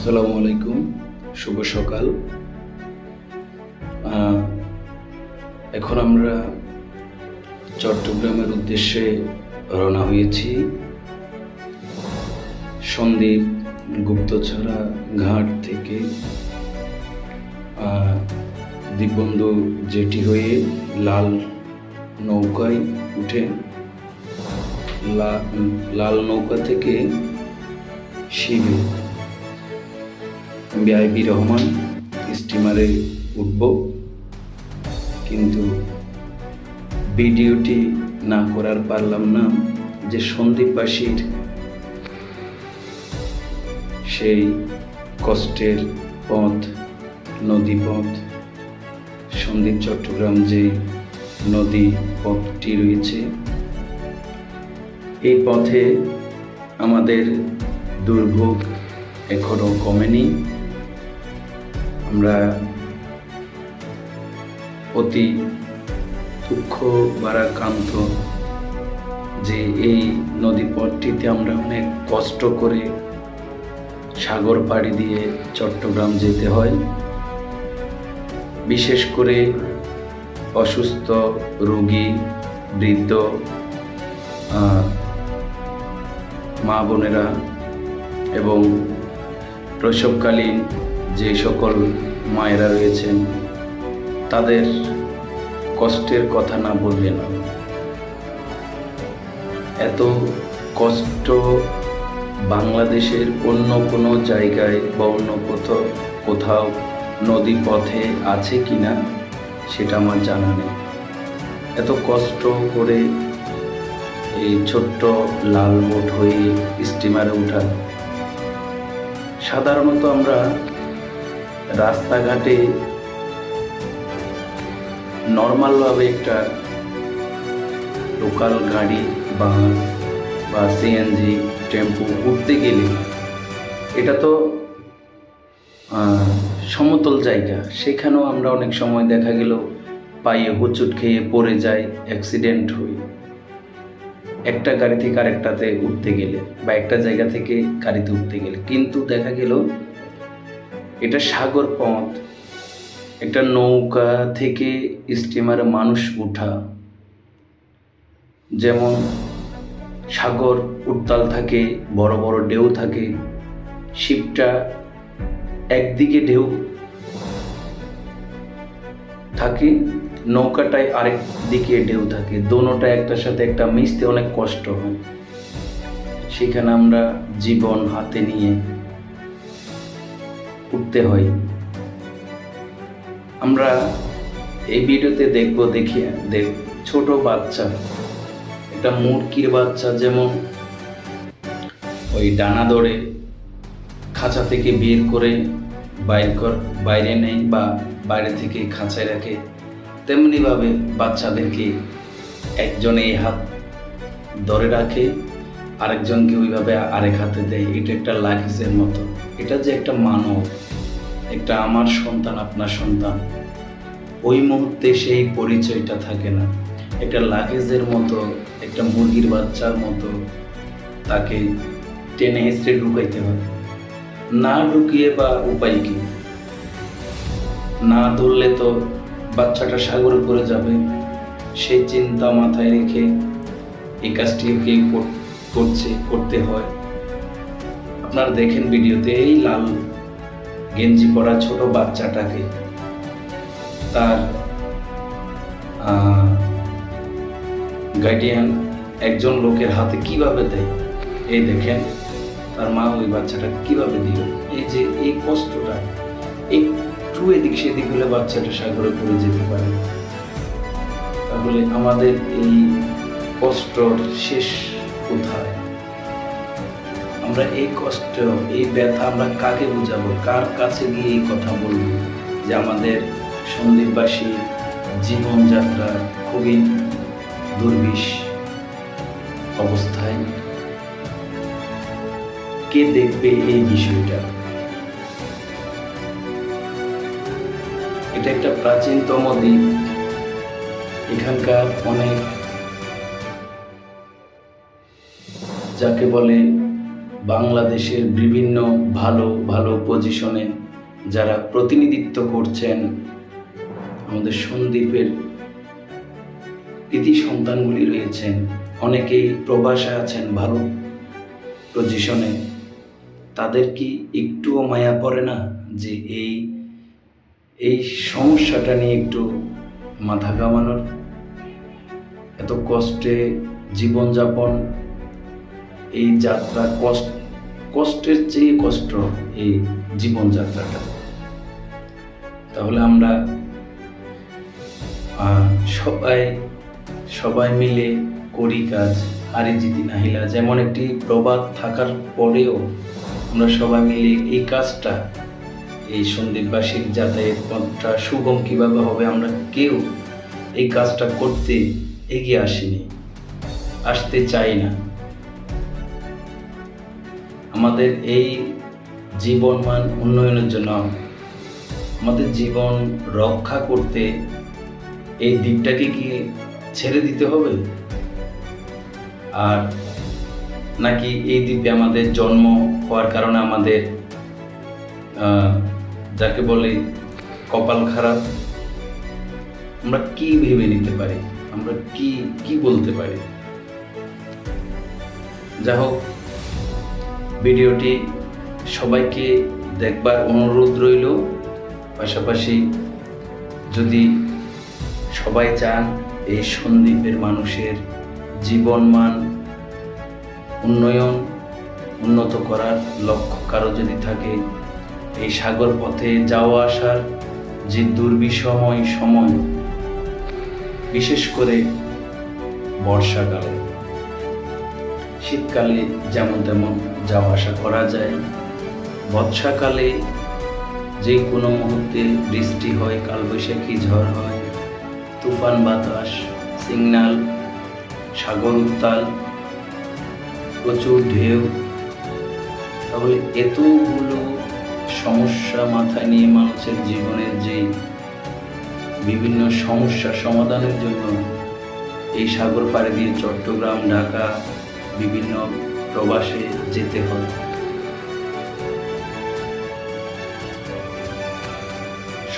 আসসালামু আলাইকুম, শুভ সকাল। এখন আমরা চট্টগ্রামের উদ্দেশ্যে রওনা হয়েছি। সন্দীপ গুপ্তছড়া ঘাট থেকে দ্বীপবন্ধু জেটি হয়ে লাল নৌকায় উঠে লাল নৌকা থেকে শিবে বিআইবি রহমান স্টিমারে উঠব, কিন্তু ভিডিওটি না করার পারলাম না যে সন্দীপবাসীর সেই কষ্টের পথ, নদী পথ, সন্দীপ চট্টগ্রাম যে নদী পথটি রয়েছে, এই পথে আমাদের দুর্ভোগ এখনও কমেনি। অতি দুঃখ বারাক্রান্ত যে এই নদী পথটিতে আমরা অনেক কষ্ট করে সাগর পাড়ি দিয়ে চট্টগ্রাম যেতে হয়। বিশেষ করে অসুস্থ রোগী, বৃদ্ধ মা বোনেরা এবং প্রসবকালীন যে সকল মায়েরা রয়েছেন, তাদের কষ্টের কথা না বললে না। এত কষ্ট বাংলাদেশের অন্য কোনো জায়গায় বা অন্য কোথাও কোথাও নদী পথে আছে কি না, সেটা আমার জানা নেই। এত কষ্ট করে এই ছোট্ট লাল বোট হয়ে স্টিমারে ওঠা সাধারণত আমরা রাস্তাঘাটে নর্মালভাবে একটা লোকাল গাড়ি, বাস বা সিএনজি টেম্পো উঠতে গেলে এটা তো সমতল জায়গা। সেখানেও আমরা অনেক সময় দেখা গেল পায়ে হুচুট খেয়ে পড়ে যায় অ্যাক্সিডেন্ট হই। একটা গাড়ি থেকে আরেকটাতে উঠতে গেলে বা একটা জায়গা থেকে গাড়িতে উঠতে গেলে। কিন্তু দেখা গেল এটা সাগর পথ। একটা নৌকা থেকে স্টিমারে মানুষ উঠা। যেমন সাগর উত্তাল থাকে, বড় বড় ঢেউ থাকে, শিপটা একদিকে ঢেউ থাকে, নৌকাটায় আরেক দিকে ঢেউ থাকে। দোনোটা একটার সাথে একটা মিশতে অনেক কষ্ট হয়। সেখানে আমরা জীবন হাতে নিয়ে উঠতে হয়। আমরা এই ভিডিওতে দেখব, দেখি, দেখ, ছোট বাচ্চা, একটা মুরগির বাচ্চা যেমন ওই ডানা ধরে খাঁচা থেকে বের করে বাইর কর, বাইরে নেই বা বাইরে থেকে খাঁচায় রাখে, তেমনিভাবে বাচ্চাদেরকে একজনে এই হাত ধরে রাখে, আরেকজনকে ওইভাবে আরেক হাতে দেয়। এটা একটা লাগেজের মতো। এটা যে একটা মানব। একটা আমার সন্তান, আপনার সন্তান। ওই মুহূর্তে সেই পরিচয়টা থাকে না। একটা লাগেজের মতো, একটা মুরগির বাচ্চার মতো তাকে টেনে হেসড়ে ঢুকাইতে হয়। না ঢুকিয়ে বা উপায় কি? না ধরলে তো বাচ্চাটা সাগরে পড়ে যাবে। সেই চিন্তা মাথায় রেখে এই কাজটিকে কর- করছে, করতে হয়। আপনারা দেখেন ভিডিওতে, এই লাল গেঞ্জি পরা ছোট বাচ্চাটাকে। তার গার্ডিয়ান একজন লোকের হাতে কীভাবে দেয়? এই দেখেন, তার মা ওই বাচ্চাটাকে কীভাবে দিল এই যে, এই কষ্টটা একটু এদিক সেদিক হলে বাচ্চাটা সাগরে পড়ে যেতে পারে। তাহলে আমাদের এই কষ্টর শেষ কোথায়? আমরা এই কষ্ট, এই ব্যথা আমরা কাকে বুঝাবো? কার কাছে গিয়ে এই কথা বলব? যে আমাদের সন্দীপবাসী জীবনযাত্রা খুবই দুর্বিষ অবস্থায়। কে দেখবে এই বিষয়টা? এটা একটা প্রাচীনতম দ্বীপ এখানকার অনেক যাকে বলে বাংলাদেশের বিভিন্ন ভালো ভালো পজিশনে যারা প্রতিনিধিত্ব করছেন, আমাদের সন্দীপের কৃতি সন্তানগুলি রয়েছেন। অনেকেই প্রবাসে আছেন ভালো পজিশনে তাদের কি একটুও মায়া পড়ে না যে এই এই সমস্যাটা নিয়ে একটু মাথা কামানোর এত কষ্টে জীবনযাপন এই যাত্রা কষ্ট, কষ্টের চেয়ে কষ্ট এই জীবনযাত্রাটা। তাহলে আমরা সবাই সবাই মিলে করি কাজ, হারি জিতি নাহিলা যেমন একটি প্রবাদ থাকার পরেও আমরা সবাই মিলে এই কাজটা, এই সন্দীপবাসীর যাতায়াত পথটা সুগম কীভাবে হবে আমরা কেউ এই কাজটা করতে এগিয়ে আসিনি, আসতে চাই না। আমাদের এই জীবনমান উন্নয়নের জন্য, আমাদের জীবন রক্ষা করতে এই দ্বীপটাকে কি ছেড়ে দিতে হবে? আর নাকি এই দ্বীপে আমাদের জন্ম হওয়ার কারণে আমাদের যাকে বলে কপাল খারাপ? আমরা কি ভেবে নিতে পারি? আমরা কি কি বলতে পারি? যাই হোক ভিডিওটি সবাইকে দেখবার অনুরোধ রইল। পাশাপাশি যদি সবাই চান এই সন্দ্বীপের মানুষের জীবনমান উন্নয়ন, উন্নত করার লক্ষ্য কারও যদি থাকে, এই সাগর পথে যাওয়া আসার যে দুর্বিষময় সময়, বিশেষ করে বর্ষাকালে, শীতকালে যেমন তেমন যাওয়া আসা করা যায়। বর্ষাকালে যে কোনো মুহূর্তে বৃষ্টি হয়, কালবৈশাখী ঝড় হয়, তুফান বাতাস, সিগনাল, সাগর উত্তাল, প্রচুর ঢেউ। তাহলে এতগুলো সমস্যা মাথায় নিয়ে মানুষের জীবনের যে বিভিন্ন সমস্যা সমাধানের জন্য এই সাগর পাড়ে দিয়ে চট্টগ্রাম, ঢাকা, বিভিন্ন প্রবাসে যেতে হয়